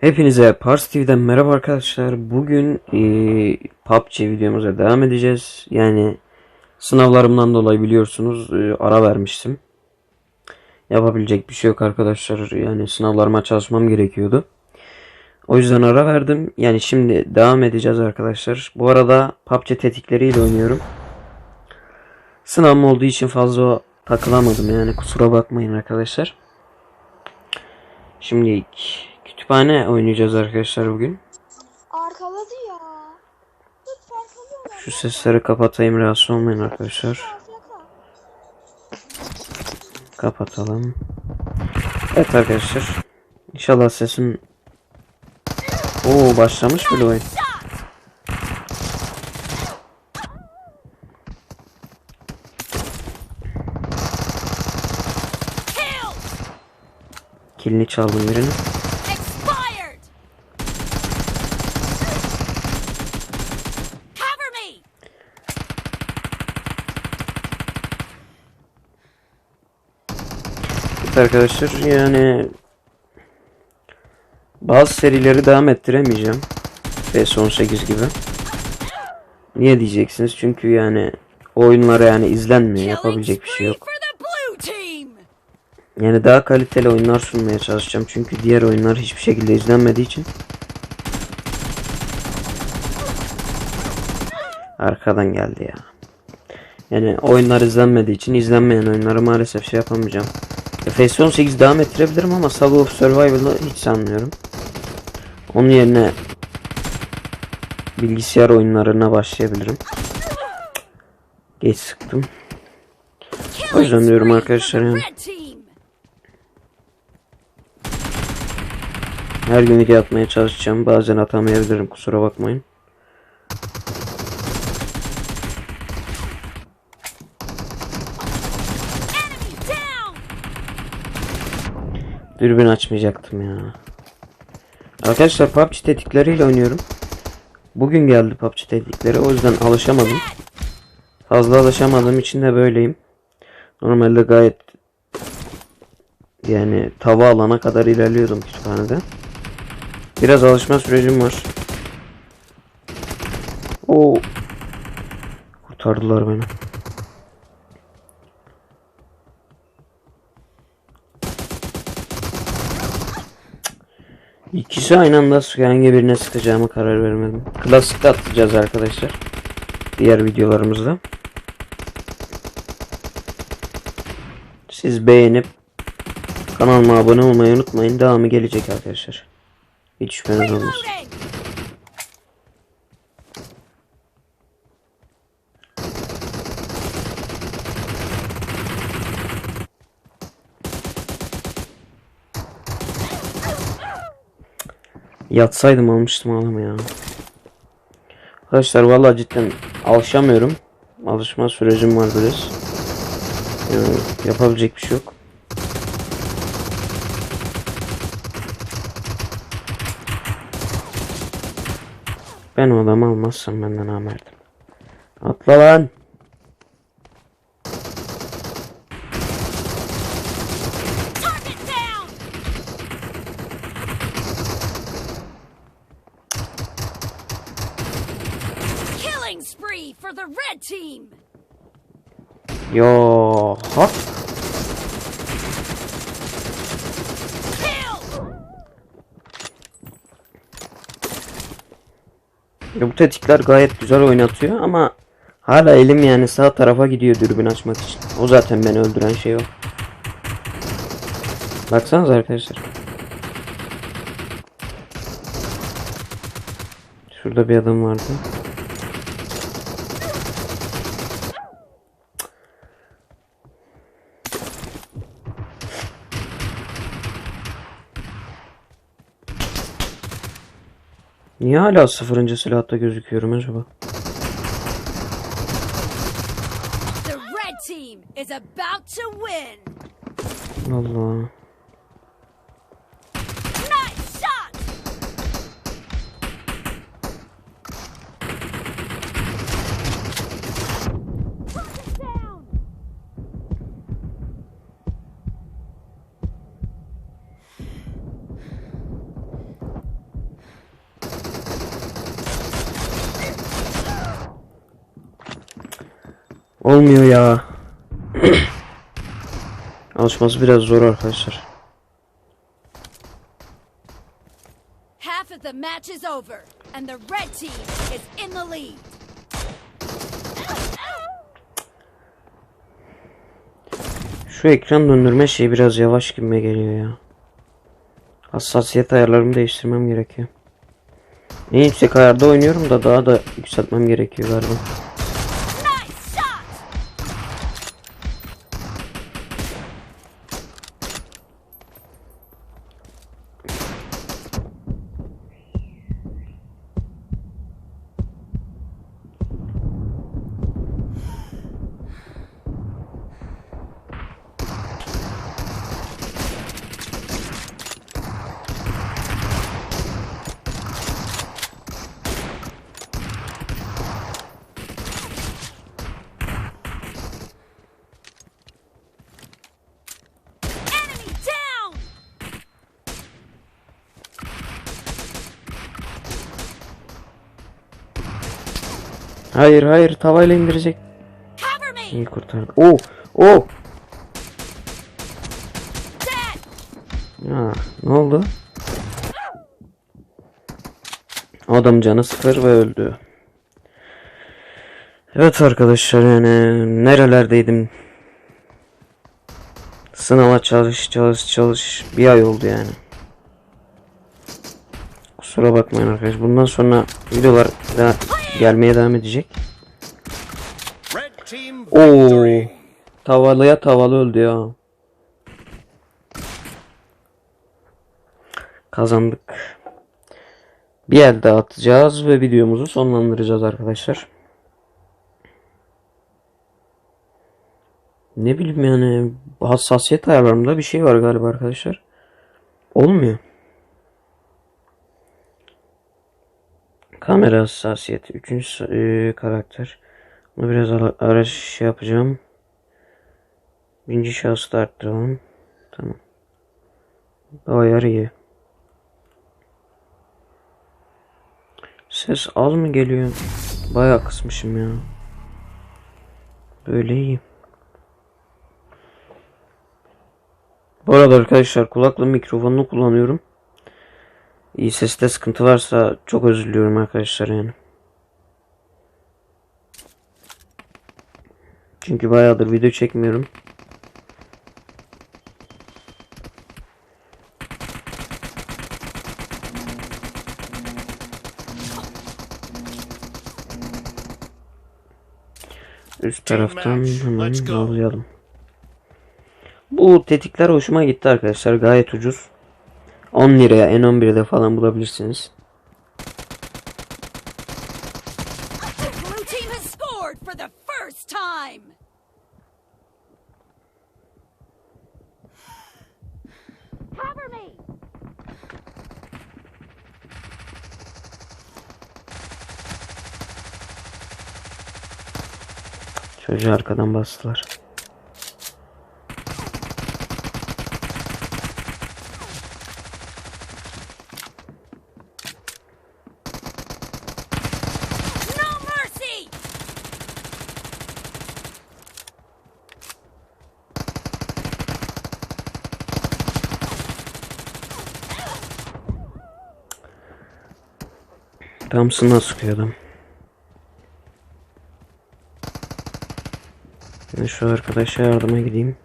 Hepinize Pars TV'den merhaba arkadaşlar. Bugün eee, PUBG videomuza devam edeceğiz. Yani sınavlarımdan dolayı biliyorsunuz eee, ara vermiştim. Yapabilecek bir şey yok arkadaşlar. Yani sınavlarıma çalışmam gerekiyordu. O yüzden ara verdim. Yani şimdi devam edeceğiz arkadaşlar. Bu arada PUBG tetikleriyle oynuyorum. Sınavım olduğu için fazla takılamadım yani kusura bakmayın arkadaşlar. Şimdi kütüphane oynayacağız arkadaşlar bugün. Arkaladı ya. Şu sesleri kapatayım rahatsız olmayın arkadaşlar. Kapatalım. Evet arkadaşlar. İnşallah sesim... Oo başlamış bile oyun. Kilini çaldım birini. Evet arkadaşlar yani bazı serileri devam ettiremeyeceğim. PS18 gibi. Niye diyeceksiniz? Çünkü yani oyunlara yani izlenmiyor. Yapabilecek bir şey yok. For the blue team! Yani daha kaliteli oyunlar sunmaya çalışacağım. Çünkü diğer oyunlar hiçbir şekilde izlenmediği için. Arkadan geldi ya. Yani oyunlar izlenmediği için izlenmeyen oyunları maalesef şey yapamayacağım. Ya FS18 devam ettirebilirim ama Solo of Survival'ı hiç sanmıyorum. Onun yerine bilgisayar oyunlarına başlayabilirim. Geç sıktım. O yüzden diyorum arkadaşlar yani. red team! Her gün video atmaya çalışacağım. Bazen atamayabilirim kusura bakmayın. Dürbün açmayacaktım ya. Arkadaşlar PUBG tetikleriyle oynuyorum. Bugün geldi PUBG tetikleri. O yüzden alışamadım. Fazla alışamadığım için de böyleyim. Normalde gayet yani tava alana kadar ilerliyordum kütüphanede. Biraz alışma sürecim var. Oo. Kurtardılar beni. İkisi aynı anda hangi birine sıkacağımı karar vermedim. Klasikte atacağız arkadaşlar. Diğer videolarımızda. Siz beğenip kanalıma abone olmayı unutmayın. Devamı gelecek arkadaşlar. Hiç şüpheniz olmasın. Yatsaydım almıştım ağlama ya. Arkadaşlar vallahi cidden alışamıyorum. Alışma sürecim var biraz. Yani yapabilecek bir şey yok. Ben o adamı almazsam benden namerdim. Atla lan. Target down! Bu tetikler gayet güzel oynatıyor ama hala elim yani sağ tarafa gidiyor dürbün açmak için. O zaten beni öldüren şey o. Baksanıza arkadaşlar. Şurada bir adam vardı. Niye hala sıfırıncı silahta gözüküyorum acaba? Allah. Olmuyor ya. Alışması biraz zor arkadaşlar. Half of the match is over, and the red team is in the lead. Şu ekran döndürme şeyi biraz yavaş gibime geliyor ya. Hassasiyet ayarlarımı değiştirmem gerekiyor. En yüksek ayarda oynuyorum da daha da yükseltmem gerekiyor galiba. Hayır hayır tavayla indirecek. İyi kurtardı. Oo oo. Ya ne oldu? Adam canı sıfır ve öldü. Evet arkadaşlar yani nerelerdeydim? Sınava çalış çalış çalış bir ay oldu yani. Kusura bakmayın arkadaşlar. Bundan sonra videolar da gelmeye devam edecek. Oo. Tavalıya tavalı öldü ya. Kazandık. Bir el daha atacağız ve videomuzu sonlandıracağız arkadaşlar. Ne bileyim yani hassasiyet ayarlarımda bir şey var galiba arkadaşlar. Olmuyor. Kamera hassasiyeti. Üçüncü e, karakter. Bunu biraz ara, ara şey yapacağım. Birinci şahısı da arttıralım. Tamam. Bu ayar iyi. Ses az mı geliyor? Bayağı kısmışım ya. Böyle iyi. Bu arada arkadaşlar kulaklığı mikrofonunu kullanıyorum. İyi seste sıkıntı varsa çok özür diliyorum arkadaşlar yani. Çünkü bayağıdır video çekmiyorum. Üst taraftan hemen yollayalım. Bu tetikler hoşuma gitti arkadaşlar. Gayet ucuz. 10 liraya N11'de falan bulabilirsiniz. Çocuğu arkadan bastılar. Thompson'a sıkıyor adam. Ben şu arkadaşa yardıma gideyim.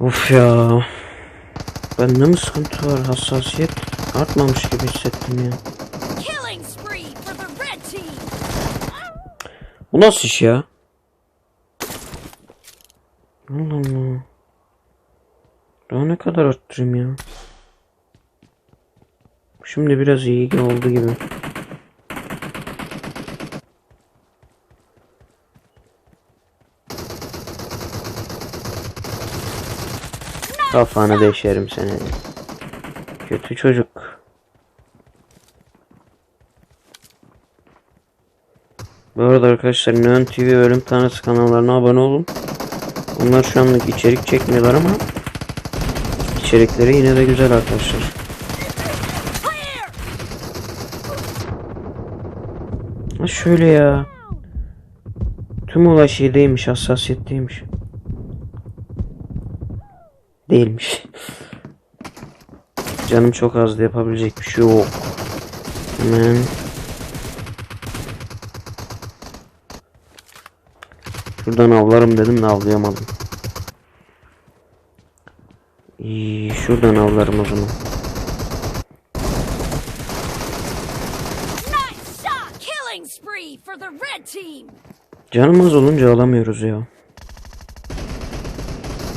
Of ya. Bende mi sıkıntı var? Hassasiyet artmamış gibi hissettim ya. Bu nasıl iş ya? Allah Allah. Daha ne kadar arttırayım ya? Şimdi biraz iyi oldu gibi. Kafanı deşerim seni. Kötü çocuk. Bu arada arkadaşlar Neon TV Ölüm Tanrısı kanallarına abone olun. Bunlar şu anlık içerik çekmiyorlar ama içerikleri yine de güzel arkadaşlar. Ha şöyle ya. Tüm olay şeydeymiş, hassasiyetteymiş. Değilmiş. Canım çok azdı yapabilecek bir şey yok. Hemen. Şuradan avlarım dedim de avlayamadım. İyi, şuradan avlarım o zaman. Canım az olunca alamıyoruz ya.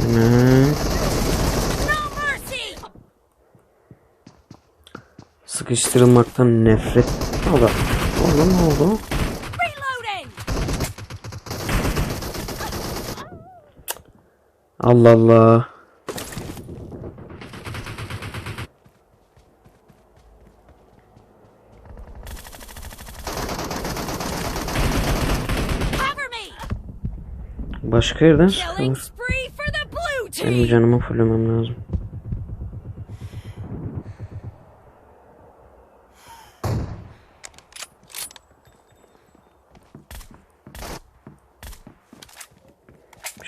Hemen. Sıkıştırılmaktan nefret. Allah. Oğlum ne oldu? Allah Allah. Başka yerden sıkılır. Benim canımı fullemem lazım.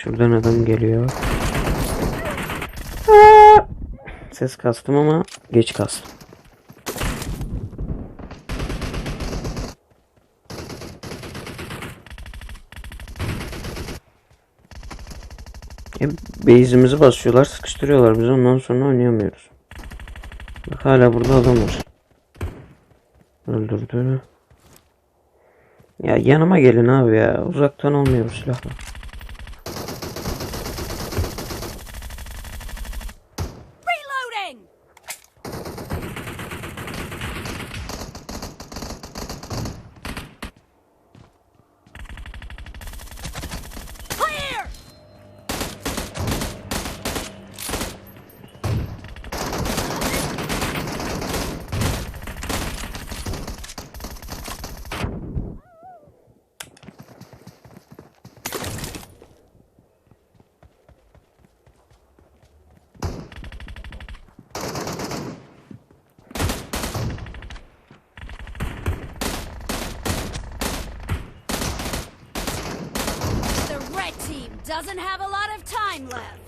Şuradan adam geliyor. Ses kastım ama geç kastım. E, base'imizi basıyorlar, sıkıştırıyorlar bizi ondan sonra oynayamıyoruz. Bak hala burada adam var. Öldürdü. Ya yanıma gelin abi ya. Uzaktan olmuyor silahla.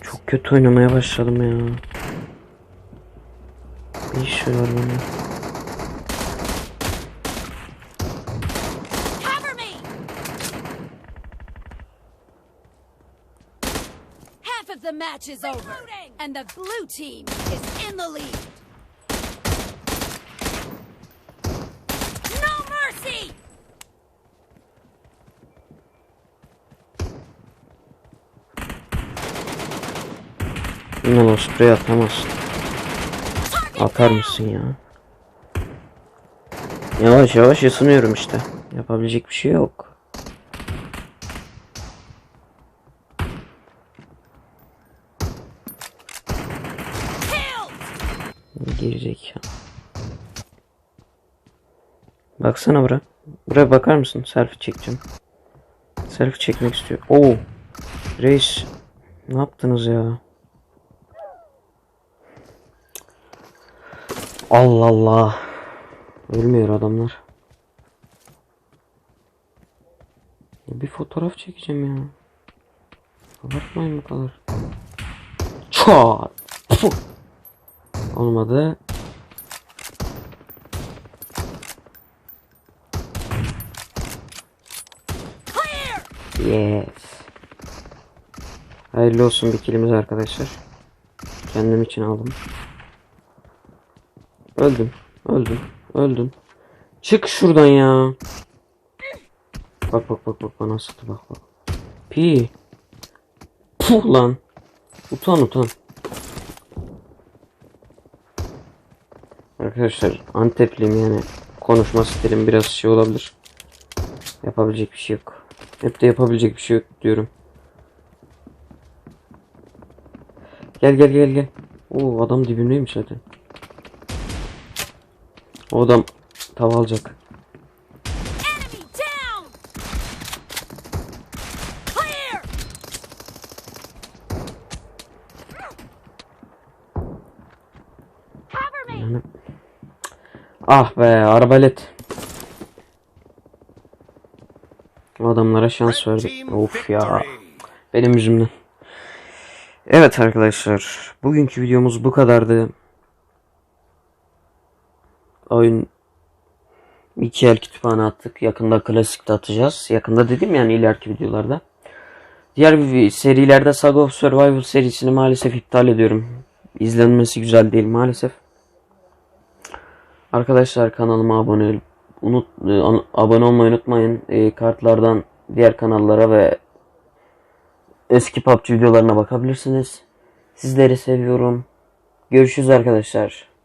Çok kötü oynamaya başladım ya. Bir şey var bana. Cover me! Half of the match is over, and the blue team is in the lead. Bundan o sprey atamazsın. Atar mısın ya? Yavaş yavaş ısınıyorum işte. Yapabilecek bir şey yok. Girecek ya. Baksana bura. Buraya bakar mısın? Selfie çekeceğim. Selfie çekmek istiyor. Oo. Reis. Ne yaptınız ya? Allah Allah. Ölmüyor adamlar. Bir fotoğraf çekeceğim ya. Abartmayın bu kadar. Puh. Olmadı. Yes. Hayırlı olsun bir kilimiz arkadaşlar. Kendim için aldım. Öldüm. Öldüm. Öldüm. Çık şuradan ya. Bak bak bak bak bana sıktı bak bak. Pi. Puh lan. Utan utan. Arkadaşlar Antepliyim yani. Konuşma stilim biraz şey olabilir. Yapabilecek bir şey yok. Hep de yapabilecek bir şey yok diyorum. Gel gel gel gel. Oo adam dibimdeymiş zaten. O adam tava alacak. Ah be arbalet. Adamlara şans verdik. Of ya. Benim yüzümden. Evet arkadaşlar. Bugünkü videomuz bu kadardı. Oyun iki el kütüphane attık. Yakında klasik de atacağız. Yakında dedim yani ileriki videolarda. Diğer bir serilerde Saga of Survival serisini maalesef iptal ediyorum. İzlenmesi güzel değil maalesef. Arkadaşlar kanalıma abone unut e, abone olmayı unutmayın. E, kartlardan diğer kanallara ve eski PUBG videolarına bakabilirsiniz. Sizleri seviyorum. Görüşürüz arkadaşlar.